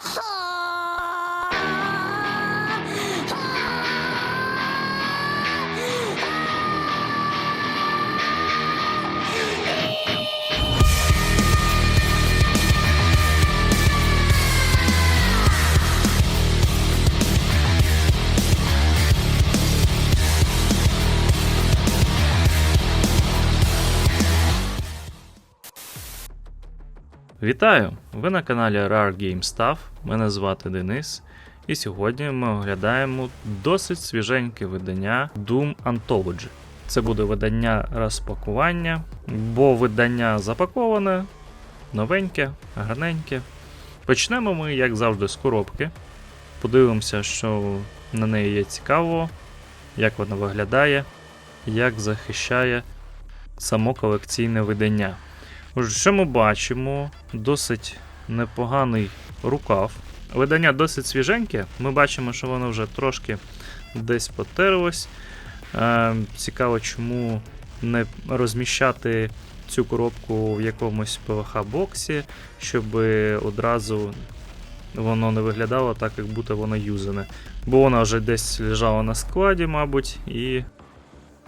哼 Вітаю! Ви на каналі Rare Game Stuff. Мене звати Денис. І сьогодні ми оглядаємо досить свіженьке видання Doom Anthology. Це буде видання розпакування, бо видання запаковане, новеньке, гарненьке. Почнемо ми, як завжди, з коробки. Подивимося, що на неї є цікаво, як вона виглядає, як захищає само колекційне видання. Що ми бачимо? Досить непоганий рукав. Видання досить свіженьке. Ми бачимо, що воно вже трошки десь потерлось. Е, цікаво, чому не розміщати цю коробку в якомусь PVH-боксі, щоб одразу воно не виглядало так, як будто воно юзане. Бо вона вже десь лежала на складі, мабуть, і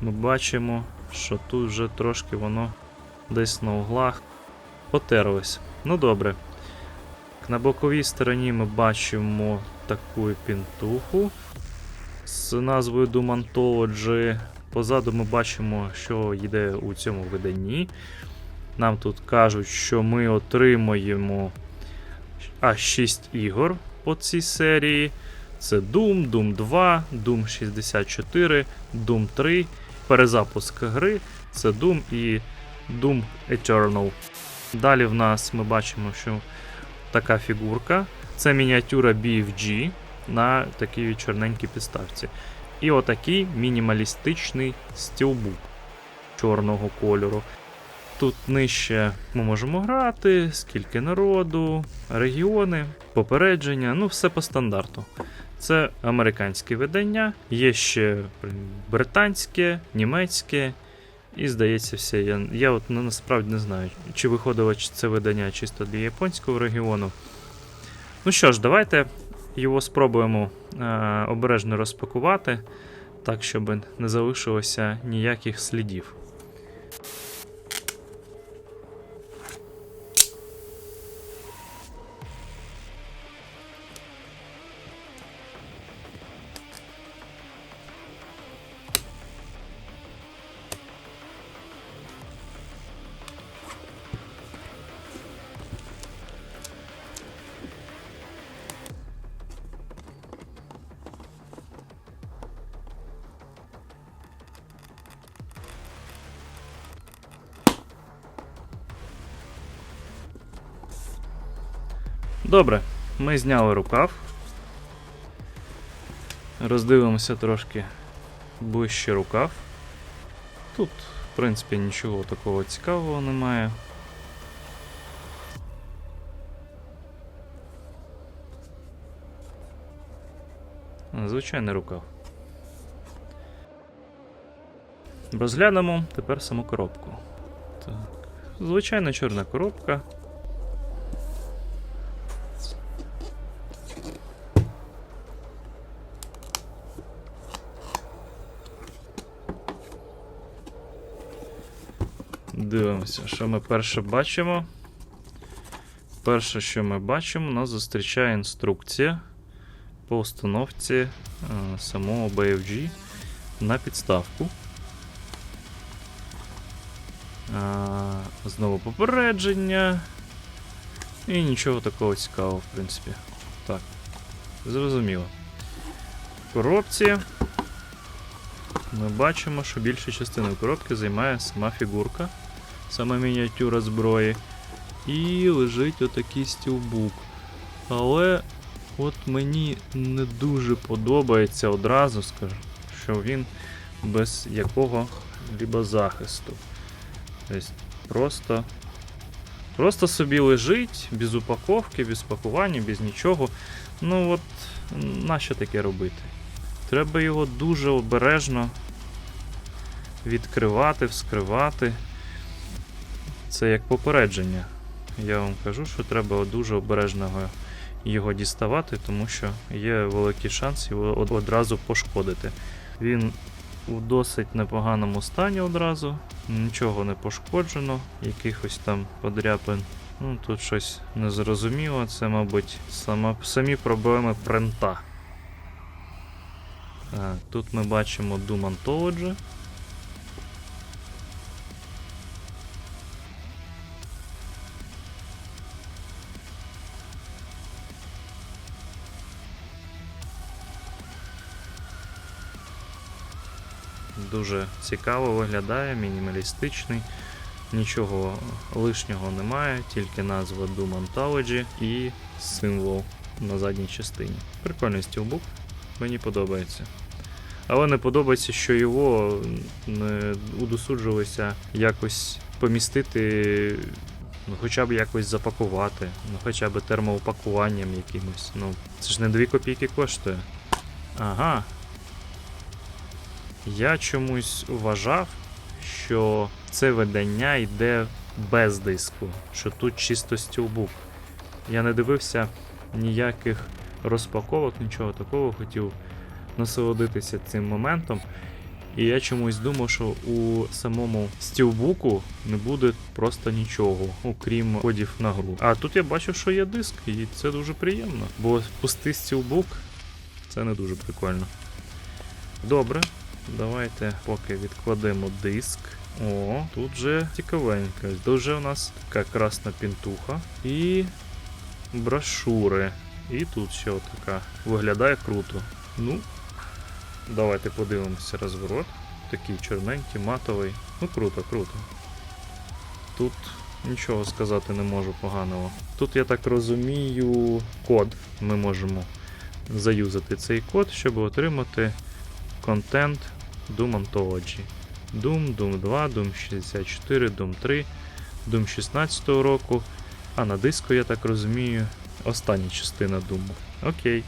ми бачимо, що тут вже трошки воно десь на углах потерлось. Ну добре. На боковій стороні ми бачимо таку пінтуху з назвою Anthology. Позаду ми бачимо, що йде у цьому виданні. Нам тут кажуть, що ми отримаємо аж 6 ігор по цій серії. Це Doom, Doom 2, Doom 64, Doom 3, перезапуск гри, це Doom і Doom Eternal. Далі в нас ми бачимо, що така фігурка. Це мініатюра BFG на такій чорненькій підставці. І отакий мінімалістичний стілбук чорного кольору. Тут нижче ми можемо грати, скільки народу, регіони, попередження, ну все по стандарту. Це американське видання, є ще британське, німецьке. І здається, все. Я, я от ну, насправді не знаю, чи виходило це видання чисто для японського регіону. Ну що ж, давайте його спробуємо е, обережно розпакувати, так, щоб не залишилося ніяких слідів. Добре, ми зняли рукав. Роздивимося трошки ближче рукав. Тут, в принципі, нічого такого цікавого немає. Звичайний рукав. Розглянемо тепер саму коробку. Так. Звичайна чорна коробка. Дивимося, що ми перше бачимо. Перше, що ми бачимо, нас зустрічає інструкція по установці е, самого BFG на підставку. Е, знову попередження. І нічого такого цікавого, в принципі. Так, зрозуміло. Коробці ми бачимо, що більшу частину коробки займає сама фігурка, сама мініатюра зброї. І лежить отакий стілбук. Але от мені не дуже подобається одразу, скажу, що він без якого либо захисту. Тобто просто, просто собі лежить, без упаковки, без пакування, без нічого. Ну от, нащо таке робити? Треба його дуже обережно відкривати, вскривати. Це як попередження. Я вам кажу, що треба дуже обережно його діставати, тому що є великий шанс його одразу пошкодити. Він у досить непоганому стані одразу, нічого не пошкоджено, якихось там подряпин. Ну, тут щось незрозуміло, це, мабуть, сама, самі проблеми принта. Так, тут ми бачимо Doom Anthology. Дуже цікаво виглядає, мінімалістичний. Нічого лишнього немає, тільки назва Doom Anthology і символ на задній частині. Прикольний стілбук, мені подобається. Але не подобається, що його не удосуджувалося якось помістити, ну хоча б якось запакувати, ну хоча б термоупакуванням якимось. Ну, це ж не 2 копійки коштує. Ага. Я чомусь вважав, що це видання йде без диску, що тут чисто стілбук. Я не дивився ніяких розпаковок, нічого такого, хотів насолодитися цим моментом. І я чомусь думав, що у самому стілбуку не буде просто нічого, окрім кодів на гру. А тут я бачив, що є диск, і це дуже приємно. Бо пустий стілбук це не дуже прикольно. Добре, давайте поки відкладемо диск. О, тут же цікавенько. Тут же у нас така красна пінтуха і брошури. І тут ще така. Виглядає круто. Ну, давайте подивимося розворот. Такий чорненький, матовий. Ну круто, круто. Тут нічого сказати не можу поганого. Тут, я так розумію, код. Ми можемо заюзати цей код, щоб отримати контент Doom Anthology. Doom, Doom 2, Doom 64, Doom 3, Doom 16 року. А на диску, я так розумію, остання частина Doom. Окей.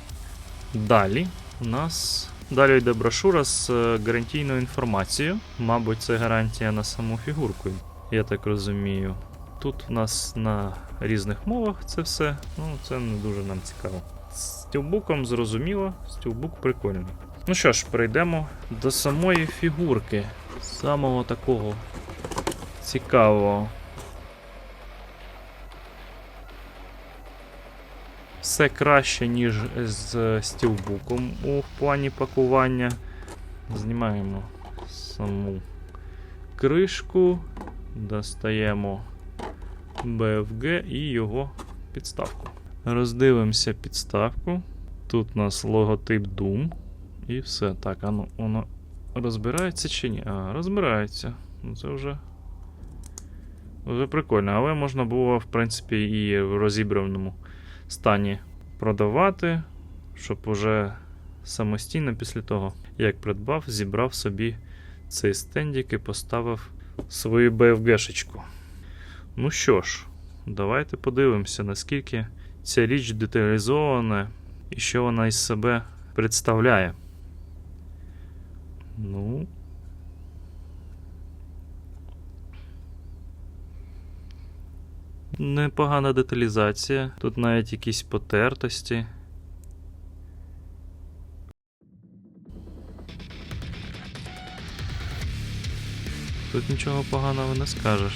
Далі у нас. Далі йде брошура з е, гарантійною інформацією. Мабуть, це гарантія на саму фігурку, я так розумію. Тут у нас на різних мовах це все, ну це не дуже нам цікаво. З стілбуком зрозуміло, стілбук прикольний. Ну що ж, перейдемо до самої фігурки. Самого такого цікавого. Все краще, ніж з стілбуком у плані пакування. Знімаємо саму кришку, достаємо BFG і його підставку. Роздивимося підставку. Тут у нас логотип Doom. І все. Так, а ну воно розбирається чи ні? А, розбирається. Ну це вже. Вже прикольно, але можна було, в принципі, і в розібраному стані продавати, щоб уже самостійно після того, як придбав, зібрав собі цей стендік і поставив свою BFG-шечку. Ну що ж, давайте подивимося, наскільки ця річ деталізована і що вона із себе представляє. Ну. Непогана деталізація. Тут навіть якісь потертості. Тут нічого поганого не скажеш.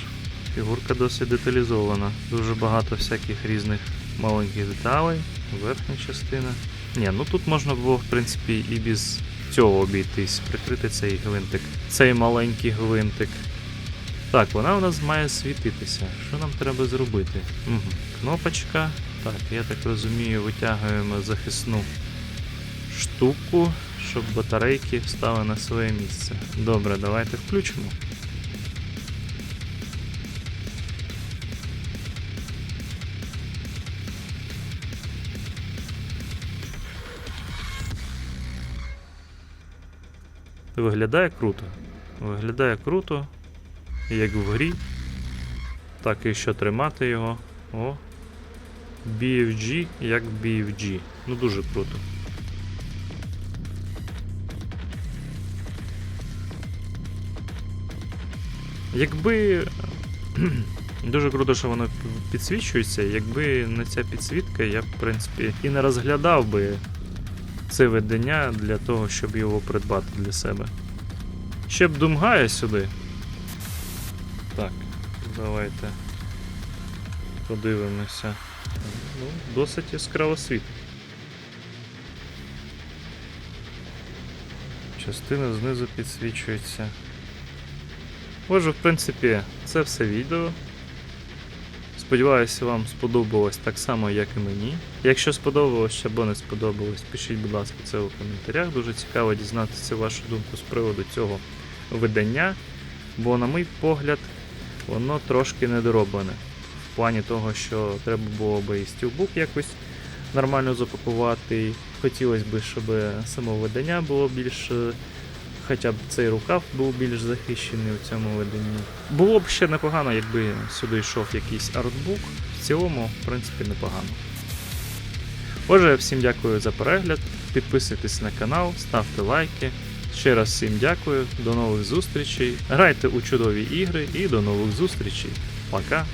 Фігурка досить деталізована. Дуже багато всяких різних маленьких деталей, верхня частина. Ні, ну тут можна було, в принципі, і без цього обійтись, прикрити цей гвинтик. Цей маленький гвинтик. Так, вона у нас має світитися. Що нам треба зробити? Угу. Кнопочка. Так, я так розумію, витягуємо захисну штуку, щоб батарейки встали на своє місце. Добре, давайте включимо. Виглядає круто. Виглядає круто, як в грі. Так і що тримати його. О. BFG як BFG. Ну дуже круто. Якби. Дуже круто, що воно підсвічується. Якби не ця підсвітка, я в принципі, і не розглядав би це видання для того, щоб його придбати для себе. Ще б Думгая сюди. Так, давайте подивимося. Ну, досить яскраво світ. Частина знизу підсвічується. Отже, в принципі, це все відео. Сподіваюся, вам сподобалось так само, як і мені. Якщо сподобалось або не сподобалось, пишіть, будь ласка, це у коментарях. Дуже цікаво дізнатися вашу думку з приводу цього видання, бо, на мій погляд, воно трошки недороблене. В плані того, що треба було би і стілбук якось нормально запакувати. Хотілося б, щоб само видання було більш. Хоча б цей рукав був більш захищений у цьому виданні. Було б ще непогано, якби сюди йшов якийсь артбук. В цілому, в принципі, непогано. Отже, всім дякую за перегляд. Підписуйтесь на канал, ставте лайки. Ще раз всім дякую, до нових зустрічей. Грайте у чудові ігри і до нових зустрічей. Пока!